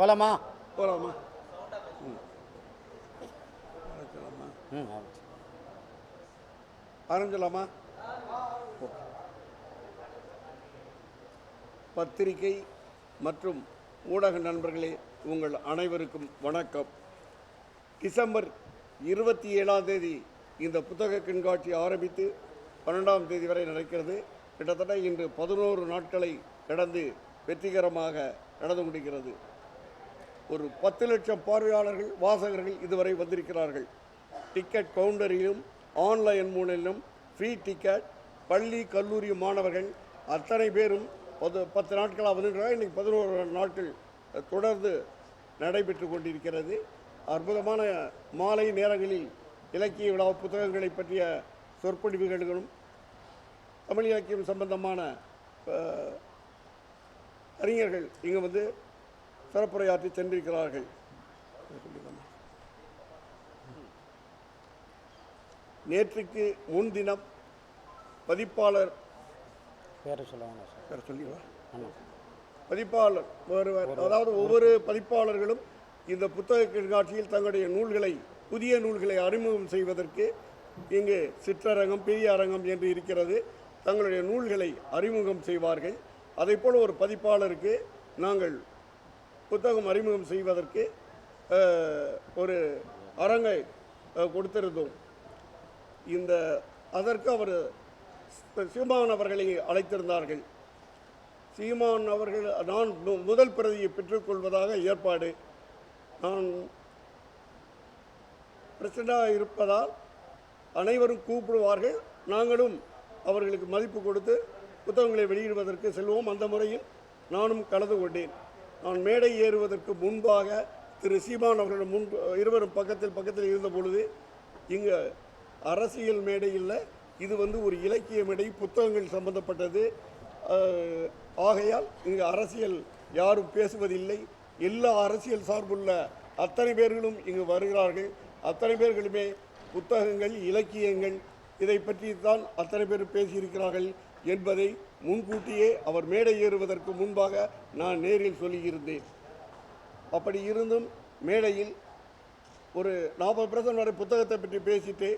போலாமா? போகலாமா ம். ஆரம்பிக்கலாமா ம் ஆமாம். ஆரம்பிக்கலாமா பத்திரிகை மற்றும் ஊடக நண்பர்களே உங்கள் அனைவருக்கும் வணக்கம். டிசம்பர் இருபத்தி ஏழாம் தேதி இந்த புத்தக கண்காட்சி ஆரம்பித்து பன்னெண்டாம் தேதி வரை நடக்கிறது. கிட்டத்தட்ட இன்று பதினோரு நாட்களை கடந்து வெற்றிகரமாக நடந்து கொண்டிருக்கிறது ஒரு பத்து லட்சம் பார்வையாளர்கள் வாசகர்கள் இதுவரை வந்திருக்கிறார்கள். டிக்கெட் கவுண்டரிலும் ஆன்லைன் மூலிலும் ஃப்ரீ டிக்கெட் பள்ளி கல்லூரி மாணவர்கள் அத்தனை பேரும் பத்து பத்து நாட்களாக வந்துருக்கிறார் இன்றைக்கி பதினோரு நாட்கள் தொடர்ந்து நடைபெற்று கொண்டிருக்கிறது. அற்புதமான மாலை நேரங்களில் இலக்கிய விழா புத்தகங்களை பற்றிய சொற்பொழிவுகளும் தமிழ் இலக்கியம் சம்பந்தமான அறிஞர்கள் இங்கே வந்து சிறப்புரையாற்றி சென்றிருக்கிறார்கள். நேற்றுக்கு முன்தினம் பதிப்பாளர் பேரை சொல்லுவாங்க சொல்லிடுவா? ஆமாம் பதிப்பாளர் ஒருவர் அதாவது ஒவ்வொரு பதிப்பாளர்களும் இந்த புத்தக கண்காட்சியில் தங்களுடைய நூல்களை புதிய நூல்களை அறிமுகம் செய்வதற்கு இங்கு சிற்றரங்கம் பெரிய அரங்கம் என்று இருக்கிறது. தங்களுடைய நூல்களை அறிமுகம் செய்வார்கள். அதைப்போல் ஒரு பதிப்பாளருக்கு நாங்கள் புத்தகம் அறிமுகம் செய்வதற்கு ஒரு அரங்கை கொடுத்திருந்தோம். இந்த அதற்கு அவர் சீமான் அவர்களை அழைத்திருந்தார்கள். சீமான் அவர்கள் நான் முதல் பிரதியை பெற்றுக்கொள்வதாக ஏற்பாடு. நான் பிரசிடண்டாக இருப்பதால் அனைவரும் கூப்பிடுவார்கள். நாங்களும் அவர்களுக்கு மதிப்பு கொடுத்து புத்தகங்களை வெளியிடுவதற்கு செல்வோம். அந்த முறையில் நானும் கலந்து கொண்டேன். நான் மேடை ஏறுவதற்கு முன்பாக திரு சீமான் அவர்கள் முன் இருவரும் பக்கத்தில் பக்கத்தில் இருந்த பொழுது இங்கே அரசியல் மேடை இல்லை இது வந்து ஒரு இலக்கிய மேடை புத்தகங்கள் சம்பந்தப்பட்டது. ஆகையால் இங்கு அரசியல் யாரும் பேசுவதில்லை. எல்லா அரசியல் சார்புள்ள அத்தனை பேர்களும் இங்கு வருகிறார்கள். அத்தனை பேர்களுமே புத்தகங்கள் இலக்கியங்கள் இதை பற்றி தான் அத்தனை பேர் பேசியிருக்கிறார்கள் என்பதை முன்கூட்டியே அவர் மேடை ஏறுவதற்கு முன்பாக நான் நேரில் சொல்லியிருந்தேன். அப்படி இருந்தும் மேடையில் ஒரு நாற்பது பர்சன்ட் வரை புத்தகத்தை பற்றி பேசிட்டு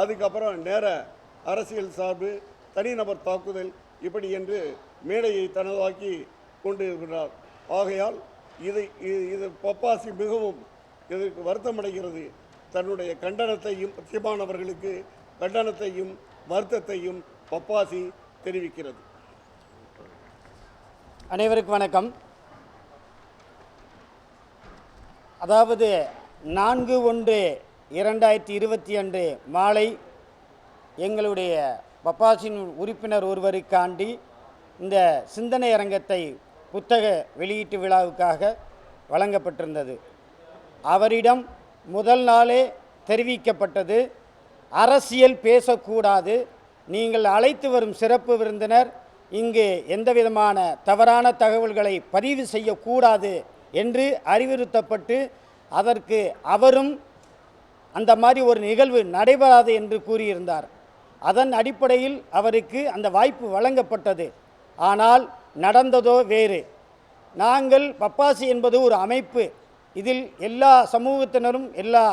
அதுக்கப்புறம் நேர அரசியல் சார்பு தனிநபர் தாக்குதல் இப்படி என்று மேடையை தனதாக்கி கொண்டு இருக்கிறார். ஆகையால் இதை இது இது பப்பாசி மிகவும் இதற்கு வருத்தமடைகிறது. தன்னுடைய கண்டனத்தையும் சீமானவர்களுக்கு கண்டனத்தையும் வருத்தத்தையும் பப்பாசி தெரிவிக்கிறது. அனைவருக்கும் வணக்கம். அதாவது நான்கு ஒன்று இரண்டாயிரத்தி இருபத்தி அன்று மாலை எங்களுடைய பப்பாசின் உறுப்பினர் ஒருவருக்காண்டி இந்த சிந்தனை அரங்கத்தை புத்தக வெளியீட்டு விழாவுக்காக வழங்கப்பட்டிருந்தது. அவரிடம் முதல் நாளே தெரிவிக்கப்பட்டது. அரசியல் பேசக்கூடாது. நீங்கள் அழைத்து வரும் சிறப்பு விருந்தினர் இங்கு எந்த விதமான தவறான தகவல்களை பதிவு செய்யக்கூடாது என்று அறிவுறுத்தப்பட்டு அதற்கு அவரும் அந்த மாதிரி ஒரு நிகழ்வு நடைபெறாது என்று கூறியிருந்தார். அதன் அடிப்படையில் அவருக்கு அந்த வாய்ப்பு வழங்கப்பட்டது. ஆனால் நடந்ததோ வேறு. நாங்கள் பப்பாசி என்பது ஒரு அமைப்பு. இதில் எல்லா சமூகத்தினரும் எல்லா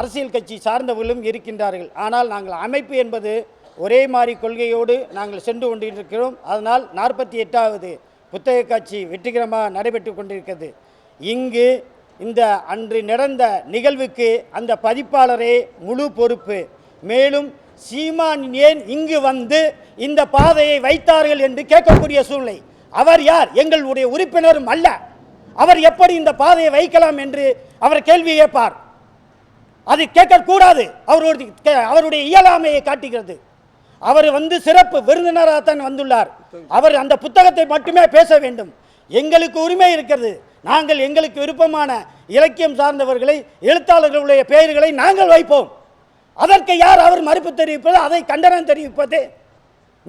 அரசியல் கட்சி சார்ந்தவர்களும் இருக்கின்றார்கள். ஆனால் நாங்கள் அமைப்பு என்பது ஒரே மாதிரி கொள்கையோடு நாங்கள் சென்று கொண்டிருக்கிறோம். அதனால் நாற்பத்தி எட்டாவது புத்தக காட்சி வெற்றிகரமாக நடைபெற்று கொண்டிருக்கிறது. இங்கு இந்த அன்று நடந்த நிகழ்வுக்கு அந்த பதிப்பாளரே முழு பொறுப்பு. மேலும் சீமான் ஏன் இங்கு வந்து இந்த பாதையை வைத்தார்கள் என்று கேட்கக்கூடிய சூழ்நிலை. அவர் யார்? எங்களுடைய உறுப்பினரும் அல்ல. அவர் எப்படி இந்த பாதையை வைக்கலாம் என்று அவர் கேள்வி கேட்பார். அது கேட்கக்கூடாது. அவருடைய அவருடைய இயலாமையை காட்டுகிறது. அவர் வந்து சிறப்பு விருந்தினராகத்தான் வந்துள்ளார். அவர் அந்த புத்தகத்தை மட்டுமே பேச வேண்டும். எங்களுக்கு உரிமை இருக்கிறது. நாங்கள் எங்களுக்கு விருப்பமான இலக்கியம் சார்ந்தவர்களை எழுத்தாளர்களுடைய பெயர்களை நாங்கள் வைப்போம். அதற்கு யார் அவர் மறுப்பு தெரிவிப்பது அதை கண்டனம் தெரிவிப்பது.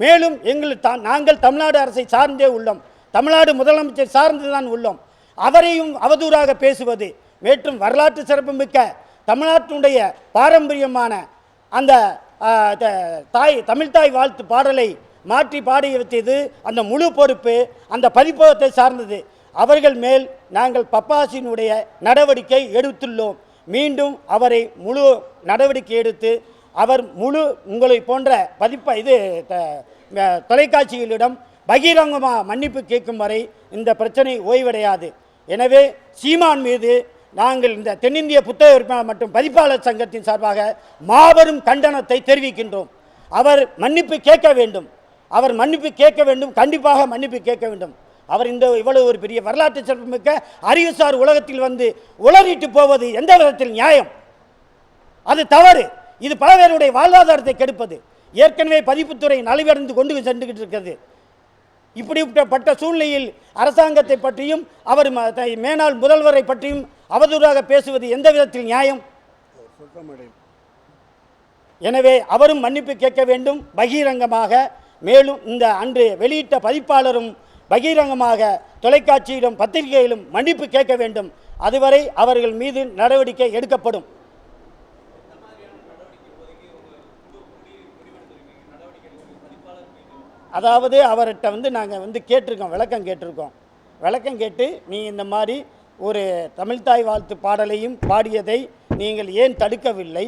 மேலும் எங்கள் தா நாங்கள் தமிழ்நாடு அரசை சார்ந்தே உள்ளோம். தமிழ்நாடு முதலமைச்சர் சார்ந்து தான் உள்ளோம். அவரையும் அவதூறாக பேசுவது மற்றும் வரலாற்று சிறப்புமிக்க தமிழ்நாட்டினுடைய பாரம்பரியமான அந்த தாய் தமிழ்தாய் வாழ்த்து பாடலை மாற்றி பாடி வைத்தது அந்த முழு பொறுப்பு அந்த பதிப்பகத்தை சார்ந்தது. அவர்கள் மேல் நாங்கள் பப்பாசினுடைய நடவடிக்கை எடுத்துள்ளோம். மீண்டும் அவரை முழு நடவடிக்கை எடுத்து அவர் முழு உங்களை போன்ற பதிப்ப இது த- தொலைக்காட்சிகளிடம் பகிரங்கமாக மன்னிப்பு கேட்கும் வரை இந்த பிரச்சனை ஓய்வடையாது. எனவே சீமான் மீது நாங்கள் இந்த தென்னிந்திய புத்தக உரிமையாளர் மற்றும் பதிப்பாளர் சங்கத்தின் சார்பாக மாபெரும் கண்டனத்தை தெரிவிக்கின்றோம். அவர் மன்னிப்பு கேட்க வேண்டும். அவர் மன்னிப்பு கேட்க வேண்டும். கண்டிப்பாக மன்னிப்பு கேட்க வேண்டும். அவர் இந்த இவ்வளவு ஒரு பெரிய வரலாற்று சிறப்புமிக்க அறிவுசார் உலகத்தில் வந்து உளறிட்டு போவது எந்த விதத்தில் நியாயம்? அது தவறு. இது பல பேருடைய வாழ்வாதாரத்தை கெடுப்பது. ஏற்கனவே பதிப்புத்துறை நலிவடைந்து கொண்டு சென்றுகிட்டு இருக்கிறது. இப்படிப்பட்ட சூழ்நிலையில் அரசாங்கத்தை பற்றியும் அவர் ம- த- மேனாள் முதல்வரை பற்றியும் அவதூறாக பேசுவது எந்த விதத்தில் நியாயம்? எனவே அவரும் மன்னிப்பு கேட்க வேண்டும். பகிரங்கமாக மேலும் இந்த அன்று வெளியிட்ட பதிப்பாளரும் பகிரங்கமாக தொலைக்காட்சியிலும் பத்திரிகையிலும் மன்னிப்பு கேட்க வேண்டும். அதுவரை அவர்கள் மீது நடவடிக்கை எடுக்கப்படும். அதாவது அவர்கிட்ட வந்து நாங்கள் வந்து கேட்டிருக்கோம் விளக்கம் கேட்டிருக்கோம். விளக்கம் கேட்டு நீ இந்த மாதிரி ஒரு தமிழ்தாய் வாழ்த்து பாடலையும் பாடியதை நீங்கள் ஏன் தடுக்கவில்லை?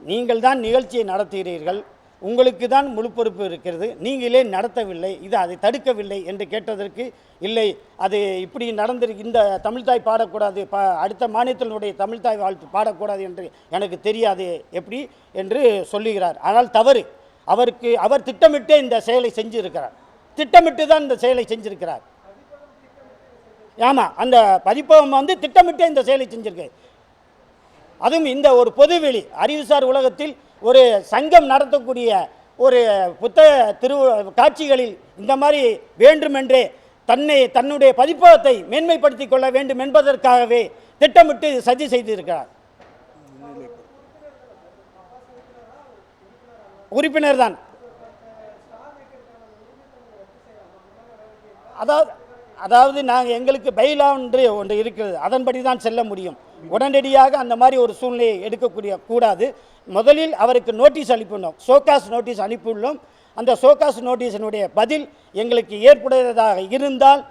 நீங்கள் தான் நிகழ்ச்சியை நடத்துகிறீர்கள். உங்களுக்கு தான் முழு பொறுப்பு இருக்கிறது. நீங்களே நடத்தவில்லை. இது அதை தடுக்கவில்லை என்று கேட்டதற்கு இல்லை அது இப்படி நடந்திருக்கு இந்த தமிழ்தாய் பாடக்கூடாது. பா அடுத்த மாநிலத்தினுடைய தமிழ்தாய் வாழ்த்து பாடக்கூடாது என்று எனக்கு தெரியாது. எப்படி? என்று சொல்லுகிறார். ஆனால் தவறு. அவருக்கு அவர் திட்டமிட்டே இந்த செயலை செஞ்சிருக்கிறார். திட்டமிட்டு தான் இந்த செயலை செஞ்சிருக்கிறார். ஆமாம் அந்த பதிப்பகம் வந்து திட்டமிட்டே இந்த செயலை செஞ்சிருக்கு. அதுவும் இந்த ஒரு பொதுவெளி அறிவுசார் உலகத்தில் ஒரு சங்கம் நடத்தக்கூடிய ஒரு புத்தக திரு காட்சிகளில் இந்த மாதிரி வேண்டுமென்றே தன்னை தன்னுடைய பதிப்பகத்தை மேன்மைப்படுத்திக் கொள்ள வேண்டும் என்பதற்காகவே திட்டமிட்டு சதி செய்திருக்கிறார். உறுப்பினர் தான். அதாவது அதாவது நாங்கள் எங்களுக்கு பைலா ஒன்று ஒன்று இருக்கிறது. அதன்படி தான் செல்ல முடியும். உடனடியாக அந்த மாதிரி ஒரு சூழ்நிலையை எடுக்கக்கூடிய கூடாது. முதலில் அவருக்கு நோட்டீஸ் அனுப்பினோம். சோகாஸ் நோட்டீஸ் அனுப்பியுள்ளோம். அந்த சோகாஸ் நோட்டீஸினுடைய பதில் எங்களுக்கு ஏற்புடையதாக இருந்தால்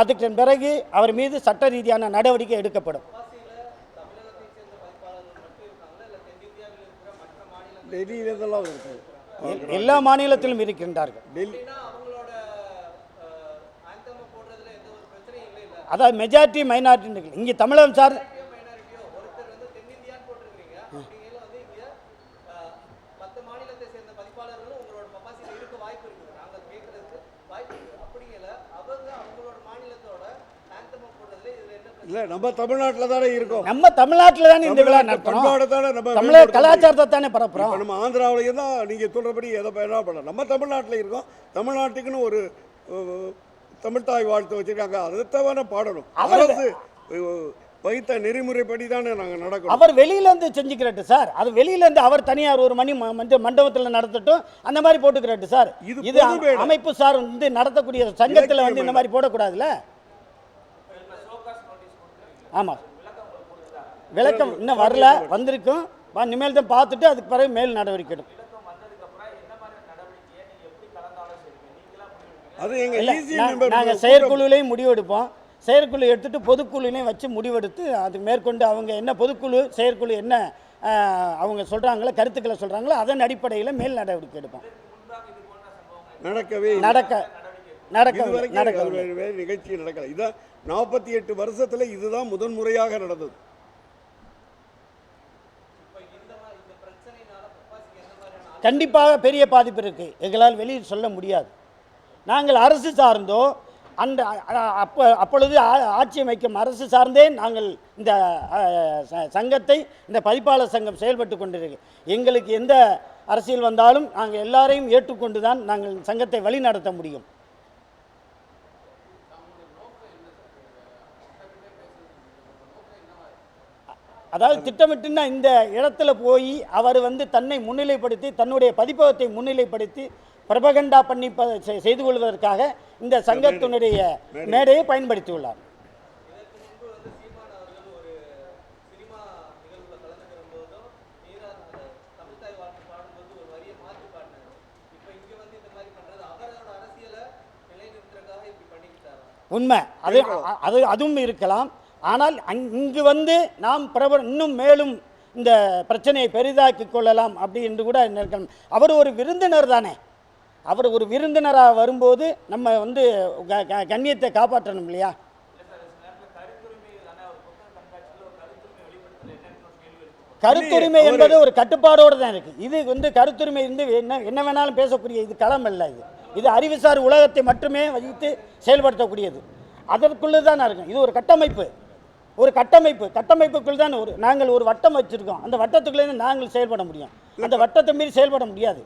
அதுக்கு பிறகு அவர் மீது சட்ட ரீதியான நடவடிக்கை எடுக்கப்படும். டெல்லியிலேருந்தெல்லாம் இருக்கு எல்- எல்லா மாநிலத்திலும் இருக்கின்றார்கள். டெல்லி அதாவது மெஜாரிட்டி மைனாரிட்டி இங்கே தமிழகம் சார் மற்ற மாநிலத்தை சேர்ந்த பதிப்பாளர்களும் உங்களோட பப்பாசியில் இருக்க வாய்ப்பு இருக்குது நாங்கள் கேட்கறதுக்கு வாய்ப்பு இருக்குது அப்படிங்கல அவங்க அவங்களோட மாநிலத்தோட ஆந்தம் போடுறதுல இதுல என்ன பிரச்சனை? இல்லை நம்ம தமிழ்நாட்டில் தானே இருக்கோம். நம்ம தமிழ்நாட்டில் தானே இந்த விழா நடத்துறோம். தானே நம்ம தமிழர் கலாச்சாரத்தை தானே பரப்புறோம். நம்ம ஆந்திராவிலேயே தான் நீங்கள் சொல்கிறபடி எதை என்ன பண்ணலாம். நம்ம தமிழ்நாட்டில் இருக்கோம். தமிழ்நாட்டுக்குன்னு ஒரு அஹ், தமிழ்த்தாய் வாழ்த்து வச்சுருக்காங்க. அதை தவிர பாடணும். அரசு வைத்த நெறிமுறைப்படி தானே நாங்கள் நடக்கணும். அவர் வெளியில இருந்து செஞ்சுக்கிறட்டு சார். அது வெளியில இருந்து அவர் தனியார் ஒரு மணி மண்டபத்தில் நடத்தட்டும். அந்த மாதிரி போட்டுக்கிறட்டு சார். இது. அமைப்பு சார் வந்து நடத்தக்கூடிய சங்கத்தில் வந்து இந்த. மாதிரி போடக்கூடாதுல்ல? ஆமாம் விளக்கம் இன்னும் வரல வந்திருக்கும். வா- இனிமேல் தான் பார்த்துட்டு அதுக்கு பிறகு மேல் நடவடிக்கை எடுக்கும் ஈஸி நாங்கள் செயற்குழுவிலையும் முடிவெடுப்போம். செயற்குழு எடுத்துட்டு பொதுக்குழுலையும் வச்சு முடிவெடுத்து அது மேற்கொண்டு அவங்க என்ன பொதுக்குழு செயற்குழு என்ன அவங்க சொல்கிறாங்களோ கருத்துக்களை சொல்கிறாங்களோ அதன் அடிப்படையில் மேல் நடவடிக்கை எடுப்போம். நடக்கவே. நடக்க நடக்க இதுவரைக்கும் நடக்க அது வேறு வேறு நிகழ்ச்சி நடக்கல. இதான் நாற்பத்தி எட்டு வருஷத்துல இதுதான் முதன் முறையாக நடந்தது. கண்டிப்பாக பெரிய பாதிப்பு இருக்குது எங்களால் வெளியில் சொல்ல முடியாது. நாங்கள் அரசு சார்ந்தோ அந்த அப்போ அப்பொழுது ஆட்சி அமைக்கும் அரசு சார்ந்தே நாங்கள் இந்த சங்கத்தை இந்த பதிப்பாளர் சங்கம் செயல்பட்டு கொண்டிருக்கு. எங்களுக்கு எந்த அரசியல் வந்தாலும் நாங்கள் எல்லாரையும் ஏற்றுக்கொண்டு தான் நாங்கள் சங்கத்தை வழி நடத்த முடியும். அதாவது திட்டமிட்டுன்னா இந்த இடத்துல போய் அவர் வந்து தன்னை முன்னிலைப்படுத்தி தன்னுடைய பதிப்பகத்தை முன்னிலைப்படுத்தி பிரபகண்டா பண்ணி செய்து கொள்வதற்காக இந்த சங்கத்தினுடைய மேடையை பயன்படுத்தியுள்ளார் உண்மை. அது அது அதுவும் இருக்கலாம். ஆனால் இங்கு வந்து நாம் பிரபல இன்னும் மேலும் இந்த பிரச்சனையை பெரிதாக்கி கொள்ளலாம் அப்படி என்று கூட நினைக்கலாம் அவர் ஒரு விருந்தினர் தானே. அவர் ஒரு விருந்தினராக வரும்போது நம்ம வந்து கண்ணியத்தை காப்பாற்றணும் இல்லையா? கருத்துரிமை என்பது ஒரு கட்டுப்பாடோடு தான் இருக்குது இது வந்து கருத்துரிமை வந்து என்ன என்ன வேணாலும் பேசக்கூடிய இது களம் அல்ல இது. இது அறிவுசார் உலகத்தை மட்டுமே வைத்து செயல்படுத்தக்கூடியது. அதற்குள்ளே தான் இருக்கும். இது ஒரு கட்டமைப்பு. ஒரு கட்டமைப்பு கட்டமைப்புக்குள் தான் ஒரு நாங்கள் ஒரு வட்டம் வச்சுருக்கோம். அந்த வட்டத்துக்குள்ளேருந்து நாங்கள் செயல்பட முடியும். அந்த வட்டத்தை மீறி செயல்பட முடியாது.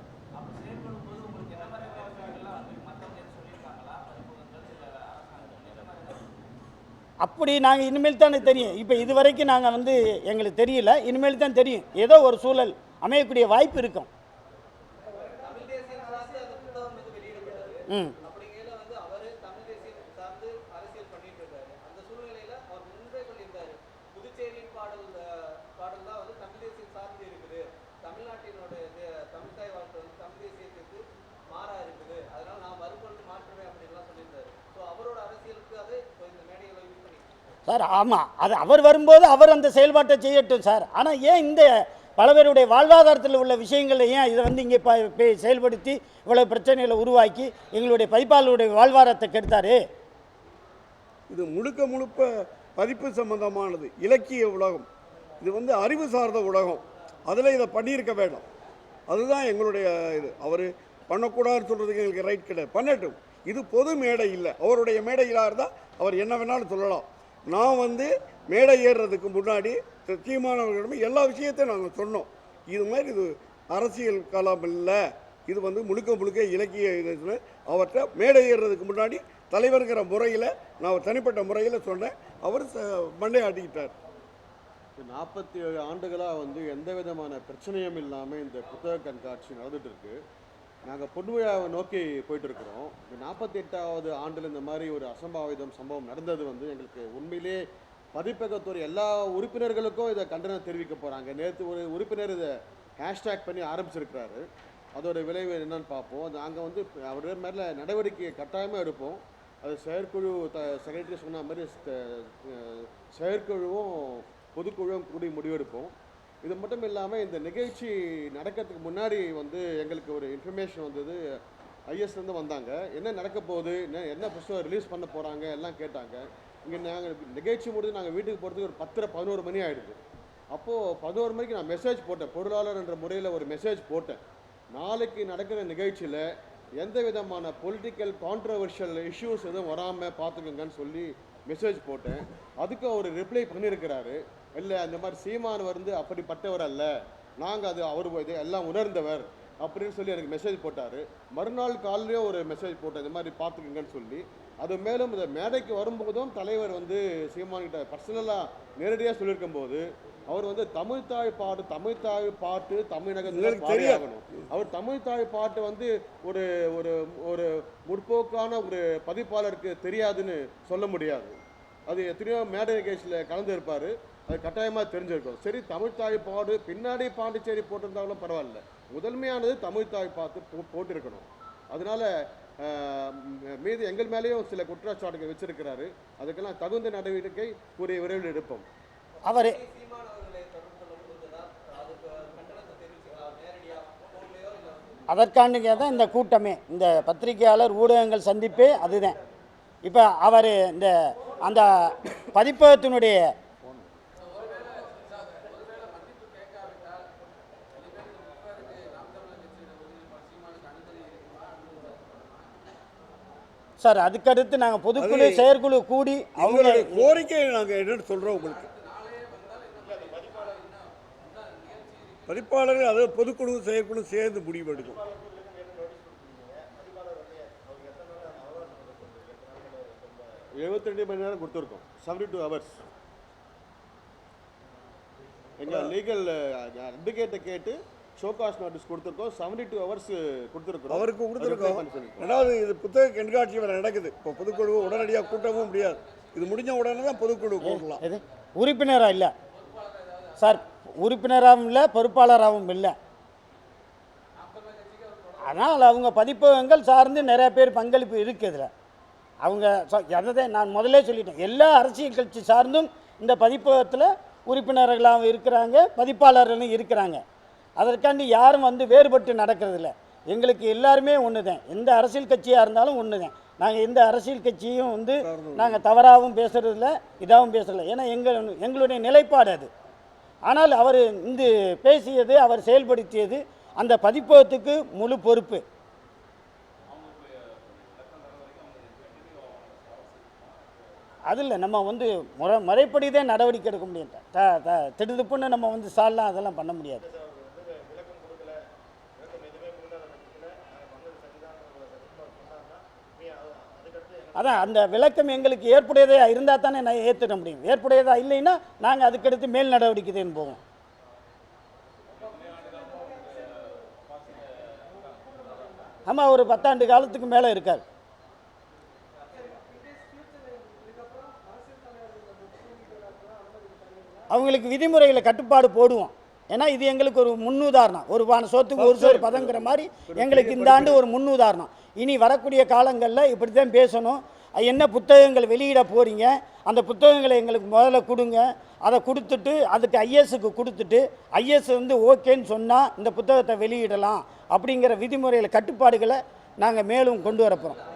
அப்படி நாங்கள் இனிமேல் தானே தெரியும். இப்போ இது வரைக்கும் நாங்கள் வந்து எங்களுக்கு தெரியல. இனிமேல் தான் தெரியும். ஏதோ ஒரு சூழல் அமையக்கூடிய வாய்ப்பு இருக்கும். ம் அப்படிங்கையில வந்து அவரு தமிழ் தேசியம் சார்ந்து அரசியல் பண்ணிட்டு இருக்காரு அந்த சூழ்நிலையில அவர் முன்பே சொல்லியிருந்தாரு புதுச்சேரியின் பாடல் அஹ், பாடல் தான் வந்து தமிழ் தேசியம் சார்ந்து இருக்குது தமிழ்நாட்டினோட இது, தமிழ் தாய் வாழ்க்கை வந்து தமிழ் தேசியத்துக்கு மாறா இருக்குது அதனால நான் வரும்பொழுது மாற்றுவேன் அப்படின்லாம் சொல்லியிருந்தாரு ஸோ அவரோட அரசியலுக்காக இப்போ இந்த மேடைகளை யூஸ் பண்ணி சார் ஆமாம் அது அவர் வரும்போது அவர் அந்த செயல்பாட்டை செய்யட்டும் சார். ஆனால் ஏன் இந்த பல பேருடைய வாழ்வாதாரத்தில் உள்ள விஷயங்களை ஏன் இதை வந்து இங்கே ப செயல்படுத்தி இவ்வளோ பிரச்சனைகளை உருவாக்கி எங்களுடைய பதிப்பாளருடைய வாழ்வாதாரத்தை கெடுத்தாரு? இது முழுக்க முழுக்க பதிப்பு சம்பந்தமானது. இலக்கிய உலகம். இது வந்து அறிவு சார்ந்த உலகம். அதில் இதை பண்ணியிருக்க வேண்டாம். அதுதான் எங்களுடைய இது. அவர் பண்ணக்கூடாதுன்னு சொல்கிறதுக்கு எங்களுக்கு ரைட் கிடையாது. பண்ணட்டும். இது பொது மேடை இல்லை. அவருடைய மேடையிலாக இருந்தால் அவர் என்ன வேணாலும் சொல்லலாம். நான் வந்து மேடை ஏறுறதுக்கு முன்னாடி தீமானவர்களிடமே எல்லா விஷயத்தையும் நாங்கள் சொன்னோம். இது மாதிரி இது அரசியல் காலம் இல்லை. இது வந்து முழுக்க முழுக்க இலக்கிய இது அவர்கிட்ட மேடை ஏறுறதுக்கு முன்னாடி தலைவருங்கிற முறையில் நான் தனிப்பட்ட முறையில் சொன்னேன். அவர் ச- மண்டை ஆட்டிக்கிட்டார். நாற்பத்தி ஏழு ஆண்டுகளாக வந்து எந்த விதமான பிரச்சனையும் இல்லாமல் இந்த புத்தக கண்காட்சி நடந்துட்டு இருக்கு. நாங்கள் பொன்விழாவை நோக்கி போயிட்டு இருக்கிறோம் நாற்பத்தி எட்டாவது ஆண்டில் இந்த மாதிரி ஒரு அசம்பாவிதம் சம்பவம் நடந்தது வந்து எங்களுக்கு உண்மையிலே பதிப்பகத்துறை எல்லா உறுப்பினர்களுக்கும் இதை கண்டனம் தெரிவிக்க போகிறாங்க நேற்று ஒரு உறுப்பினர் இதை ஹேஷ்டேக் பண்ணி ஆரம்பிச்சிருக்கிறாரு. அதோட விளைவு என்னன்னு பார்ப்போம். அது நாங்கள் வந்து அவர் மேலே நடவடிக்கை கட்டாயமாக எடுப்போம். அது செயற்குழு த செக்ரட்டரி சொன்ன மாதிரி செயற்குழுவும் பொதுக்குழுவும் கூடி முடிவெடுப்போம். இது மட்டும் இல்லாமல் இந்த நிகழ்ச்சி நடக்கிறதுக்கு முன்னாடி வந்து எங்களுக்கு ஒரு இன்ஃபர்மேஷன் வந்தது. ஐஎஸ்லேருந்து வந்தாங்க. என்ன நடக்க போகுது? என்ன என்ன புஸ்தகம் ரிலீஸ் பண்ண போகிறாங்க எல்லாம் கேட்டாங்க. இங்கே நாங்கள் நிகழ்ச்சி முடிஞ்சு நாங்கள் வீட்டுக்கு போகிறதுக்கு ஒரு பத்தரை பதினோரு மணி ஆகிடுது அப்போது பதினோரு மணிக்கு நான் மெசேஜ் போட்டேன். பொருளாளர் என்ற முறையில் ஒரு மெசேஜ் போட்டேன். நாளைக்கு நடக்கிற நிகழ்ச்சியில் எந்த விதமான பொலிட்டிக்கல் கான்ட்ரவர்ஷியல் இஷ்யூஸ் எதுவும் வராமல் பார்த்துக்கோங்கன்னு சொல்லி மெசேஜ் போட்டேன். அதுக்கு அவர் ரிப்ளை பண்ணியிருக்கிறாரு. இல்லை அந்த மாதிரி சீமான் வந்து அப்படிப்பட்டவர் அல்ல. நாங்கள் அது அவர் இது எல்லாம் உணர்ந்தவர் அப்படின்னு சொல்லி எனக்கு மெசேஜ் போட்டார். மறுநாள் காலையிலேயும் ஒரு மெசேஜ் போட்டேன். இந்த மாதிரி பார்த்துக்குங்கன்னு சொல்லி. அது மேலும் இந்த மேடைக்கு வரும்போதும் தலைவர் வந்து சீமான் கிட்ட பர்சனலாக நேரடியாக சொல்லியிருக்கும் போது அவர் வந்து தமிழ் தாய் பாட்டு தமிழ் தாய் பாட்டு தெரியாது. பாடியாகணும் அவர் தமிழ் தாய் பாட்டு வந்து ஒரு ஒரு ஒரு முற்போக்கான ஒரு பதிப்பாளருக்கு தெரியாதுன்னு சொல்ல முடியாது. அது எத்தனையோ மேடை நிகழ்ச்சியில் கலந்து இருப்பார் அது கட்டாயமாக தெரிஞ்சிருக்கும். சரி தமிழ் தாய் பாடு பின்னாடி பாண்டிச்சேரி போட்டிருந்தாலும் பரவாயில்ல. முதன்மையானது தமிழ் தாய் பார்த்து போ போட்டிருக்கணும். அதனால மீது எங்கள் மேலேயும் சில குற்றச்சாட்டுகள் வச்சிருக்கிறாரு. அதுக்கெல்லாம் தகுந்த நடவடிக்கை கூடிய விரைவில் எடுப்போம். அவர் அதற்காண்டிங்க தான் இந்த கூட்டமே. இந்த பத்திரிகையாளர் ஊடகங்கள் சந்திப்பே அதுதான். இப்போ அவர் இந்த அந்த பதிப்பகத்தினுடைய சார் அதுக்கடுத்து நாங்கள் பொதுக்குழு செயற்குழு கூடி அவங்க அவங்களுடைய கோரிக்கையை நாங்கள் என்னன்னு சொல்கிறோம் உங்களுக்கு. பதிப்பாளர் அது பொதுக்குழு செயற்குழு சேர்ந்து முடிவெடுக்கும் எழுபத்தி ரெண்டு மணி நேரம் கொடுத்துருக்கோம். செவன்டி டூ ஹவர்ஸ் எங்கள் லீகல் அட்வொகேட்டை கேட்டு ஷோகாஸ் நோட்டீஸ் கொடுத்துருக்கோம். செவன்டி டூ ஹவர்ஸ் கொடுத்துருக்கோம். அவருக்கு கொடுத்துருக்கோம். ரெண்டாவது இது புத்தக கண்காட்சி வேறு நடக்குது. இப்போ பொதுக்குழு உடனடியாக கூட்டவும் முடியாது. இது முடிஞ்ச உடனே தான் பொதுக்குழு கூட்டலாம். எது உறுப்பினராக இல்லை? சார் உறுப்பினராகவும் இல்லை பொறுப்பாளராகவும் இல்லை. ஆனால் அவங்க பதிப்பகங்கள் சார்ந்து நிறைய பேர் பங்களிப்பு இருக்குது இதில். அவங்க சொ- அதை நான் முதல்ல சொல்லிட்டேன். எல்லா அரசியல் கட்சி சார்ந்தும் இந்த பதிப்பகத்தில் உறுப்பினர்களாகவும் இருக்கிறாங்க பதிப்பாளர்களும் இருக்கிறாங்க. அதற்காண்டி யாரும் வந்து வேறுபட்டு நடக்கிறதில்ல. எங்களுக்கு எல்லாருமே ஒன்று தான் எந்த அரசியல் கட்சியாக இருந்தாலும் ஒன்று தான் நாங்கள் எந்த அரசியல் கட்சியும் வந்து நாங்கள் தவறாகவும் பேசுறதில்ல இதாகவும் பேசுறதில்ல ஏன்னா எங்கள் எங்களுடைய நிலைப்பாடு அது. ஆனால் அவர் இந்த பேசியது அவர் செயல்படுத்தியது அந்த பதிப்பகத்துக்கு முழு பொறுப்பு. அதில் நம்ம வந்து முறை முறைப்படி தான் நடவடிக்கை எடுக்க முடியும். த த திடுதுப்புன்னு நம்ம வந்து சால்லாம் அதெல்லாம் பண்ண முடியாது. அதான் அந்த விளக்கம் எங்களுக்கு ஏற்புடையதாக இருந்தால் தானே நான் ஏற்றுட முடியும். ஏற்புடையதாக இல்லைன்னா நாங்கள் அதுக்கடுத்து மேல் நடவடிக்கை தான் போவோம். ஆமாம் ஒரு பத்தாண்டு காலத்துக்கு மேலே இருக்கார். அவங்களுக்கு விதிமுறையில் கட்டுப்பாடு போடுவோம். ஏன்னா இது எங்களுக்கு ஒரு முன்னுதாரணம். ஒரு வான சோத்துக்கு ஒரு சோறு பதங்கிற மாதிரி எங்களுக்கு இந்த ஆண்டு ஒரு முன்னுதாரணம். இனி வரக்கூடிய காலங்களில் இப்படி தான் பேசணும் என்ன புத்தகங்கள் வெளியிட போகிறீங்க அந்த புத்தகங்களை எங்களுக்கு முதல்ல கொடுங்க. அதை கொடுத்துட்டு அதுக்கு ஐஎஸ்க்கு கொடுத்துட்டு ஐஎஸ் வந்து ஓகேன்னு சொன்னால் இந்த புத்தகத்தை வெளியிடலாம் அப்படிங்கிற விதிமுறையில் கட்டுப்பாடுகளை நாங்கள் மேலும் கொண்டு வரப்போகிறோம் போகிறோம்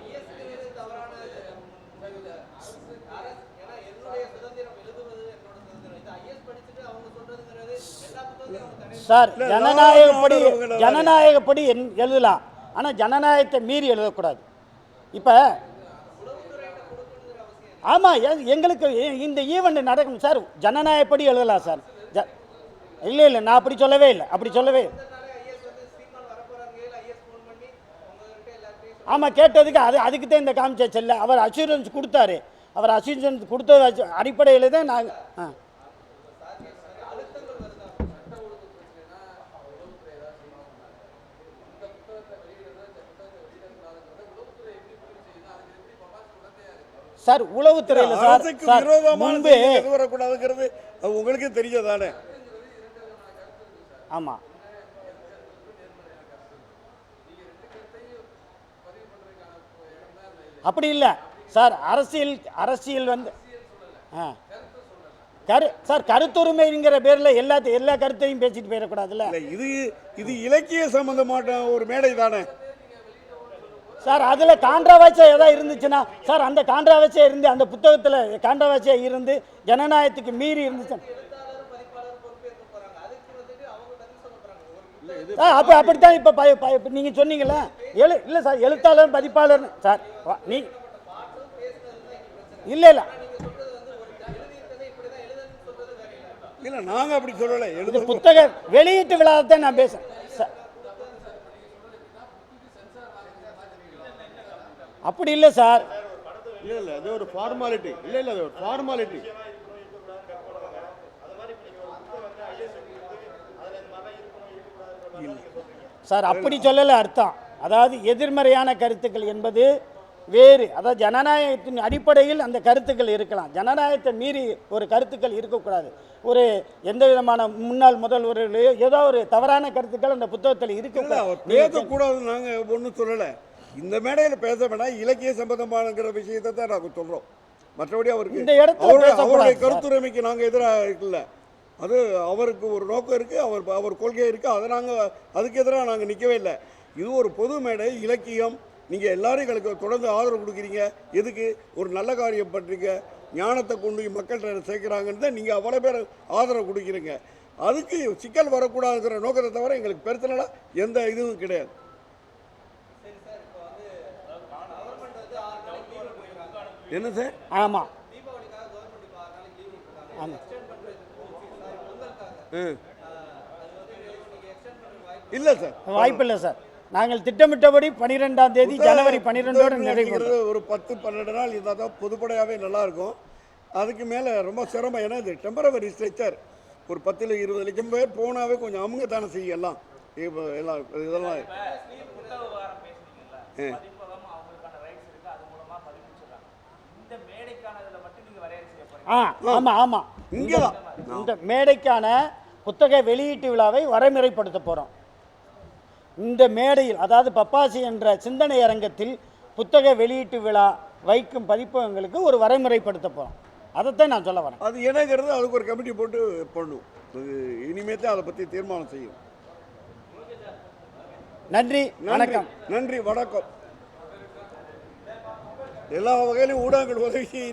ஏன்னா என்னுடைய சுதந்திரம் எழுதுவது என்னோட சுதந்திரம் இது ஐஎஸ் படிச்சுட்டு அவங்க சொல்றதுங்கிறது எல்லா புத்தகத்தையும் அவங்க தனி சார் ஜனநாயகப்படி ஜனநாயகப்படி எழுதலாம். ஆனால் ஜனநாயகத்தை மீறி எழுதக்கூடாது. இப்போ ஆமாம் எங்களுக்கு இந்த ஈவெண்ட் நடக்கும் சார் ஜனநாயகப்படி எழுதலாம் சார். ஜ இல்லை இல்லை நான் அப்படி சொல்லவே இல்லை அப்படி சொல்லவே ஆமாம் கேட்டதுக்கு அது அதுக்கு தான் இந்த காமிச்ச செல்ல. அவர் அஷூரன்ஸ் கொடுத்தாரு. அவர் அஷூரன்ஸ் கொடுத்த அடிப்படையில் தான் நாங்கள் ஆ. சார் உளவுத்துறையில் சார் முன்பு வரக்கூடாதுங்கிறது உங்களுக்கே தெரிஞ்சதானே? ஆமாம் அப்படி இல்லை. சார் அரசியல் அரசியல் வந்து ஆ. கரு சார் கருத்துரிமைங்கிற பேரில் எல்லாத்தையும் எல்லா கருத்தையும் பேசிட்டு போயிடக்கூடாதுல்ல? இது இது இலக்கிய சம்பந்தமான ஒரு மேடை தானே? சார் அதில் கான்ட்ராவர்சியாக எதாவது இருந்துச்சுன்னா சார் அந்த கான்ட்ராவர்சியாக இருந்து அந்த புத்தகத்தில் கான்ட்ராவர்சியாக இருந்து ஜனநாயகத்துக்கு மீறி இருந்துச்சு. சார் அப்போ அப்படித்தான் இப்போ நீங்கள் சொன்னீங்களே எழு இல்லை சார் எழுத்தாளர் பதிப்பாளர் சார் நீ இல்லை இல்லை. இல்லை நாங்கள் அப்படி சொல்லலை எழுத புத்தக வெளியீட்டு விழாதான் நான் பேசுகிறேன் சார். அப்படி இல்லை சார். இல்லை இல்லை அது ஒரு ஃபார்மாலிட்டி இல்லை இல்லை அது ஒரு ஃபார்மாலிட்டி சார் அப்படி சொல்லலை அர்த்தம். அதாவது எதிர்மறையான கருத்துக்கள் என்பது வேறு. அதாவது ஜனநாயகத்தின் அடிப்படையில் அந்த கருத்துக்கள் இருக்கலாம். ஜனநாயகத்தை மீறி ஒரு கருத்துக்கள் இருக்கக்கூடாது. ஒரு எந்த விதமான முன்னாள் முதல்வர்களையோ ஏதோ ஒரு தவறான கருத்துக்கள் அந்த புத்தகத்தில் இருக்கக்கூடாது. நாங்கள் ஒன்றும் சொல்லலை. இந்த மேடையில் பேச வேணாம் இலக்கிய சம்பந்தமானங்கிற விஷயத்தை தான் நாங்கள் சொல்கிறோம் மற்றபடி அவருக்கு இந்த இடத்துல அவருடைய. கருத்துரிமைக்கு நாங்கள் எதிராக இருக்குல்ல அது அவருக்கு ஒரு நோக்கம் இருக்குது அவர் அவர் கொள்கை இருக்குது அதை நாங்கள் அதுக்கு எதிராக நாங்கள் நிற்கவே இல்லை. இது ஒரு பொது மேடை இலக்கியம். நீங்கள் எல்லாரும் எங்களுக்கு தொடர்ந்து ஆதரவு கொடுக்குறீங்க. எதுக்கு? ஒரு நல்ல காரியம் பண்ணுறீங்க ஞானத்தை கொண்டு போய் மக்கள்கிட்ட சேர்க்குறாங்கன்னு தான் நீங்கள் அவ்வளோ பேர் ஆதரவு கொடுக்குறீங்க. அதுக்கு சிக்கல் வரக்கூடாதுங்கிற நோக்கத்தை தவிர எங்களுக்கு பெருத்தனலாம் எந்த இதுவும் கிடையாது. என்ன சார் ஆமாம் இல்லை சார். வாய்ப்பு இல்லை சார். நாங்கள் திட்டமிட்டபடி பனிரெண்டாம் தேதி ஜனவரி பன்னிரெண்டோடு நிறைவு ஒரு பத்து பன்னெண்டு நாள் இருந்தால் தான் பொதுப்படையாகவே நல்லாயிருக்கும் அதுக்கு மேலே ரொம்ப சிரமம். ஏன்னா இது டெம்பரவரி ஸ்ட்ரெச்சர் ஒரு பத்தில் இருபது லட்சம் பேர் போனாவே கொஞ்சம் அவங்க தானே செய்யும் எல்லாம் இப்போ எல்லாம் இதெல்லாம் புத்தக வாரம் பேசுனீங்கல்ல பதிப்பகம் அவங்களுக்கான ரைட்ஸ் இருக்கு அது மூலமா பதிப்பிச்சிடறாங்க இந்த மேடைக்கான இதுல மட்டும் நீங்க வரையறை செய்ய போறீங்க ஆ ஆமாம் ஆமாம் இங்கே தான் இந்த மேடைக்கான புத்தக வெளியீட்டு விழாவை வரைமுறைப்படுத்த போகிறோம் இந்த மேடையில் அதாவது பப்பாசி என்ற சிந்தனை அரங்கத்தில் புத்தக வெளியீட்டு விழா வைக்கும் பதிப்பகங்களுக்கு ஒரு வரைமுறைப்படுத்த போகிறோம் அதைத்தான் நான் சொல்ல வரேன். அது என்னங்கிறது அதுக்கு ஒரு கமிட்டி போட்டு பண்ணும். அது இனிமே தான் அதை பற்றி தீர்மானம் செய்யும். நன்றி நன்றி. வணக்கம். நன்றி வணக்கம். எல்லா வகையிலும் ஊடகங்கள் உதவி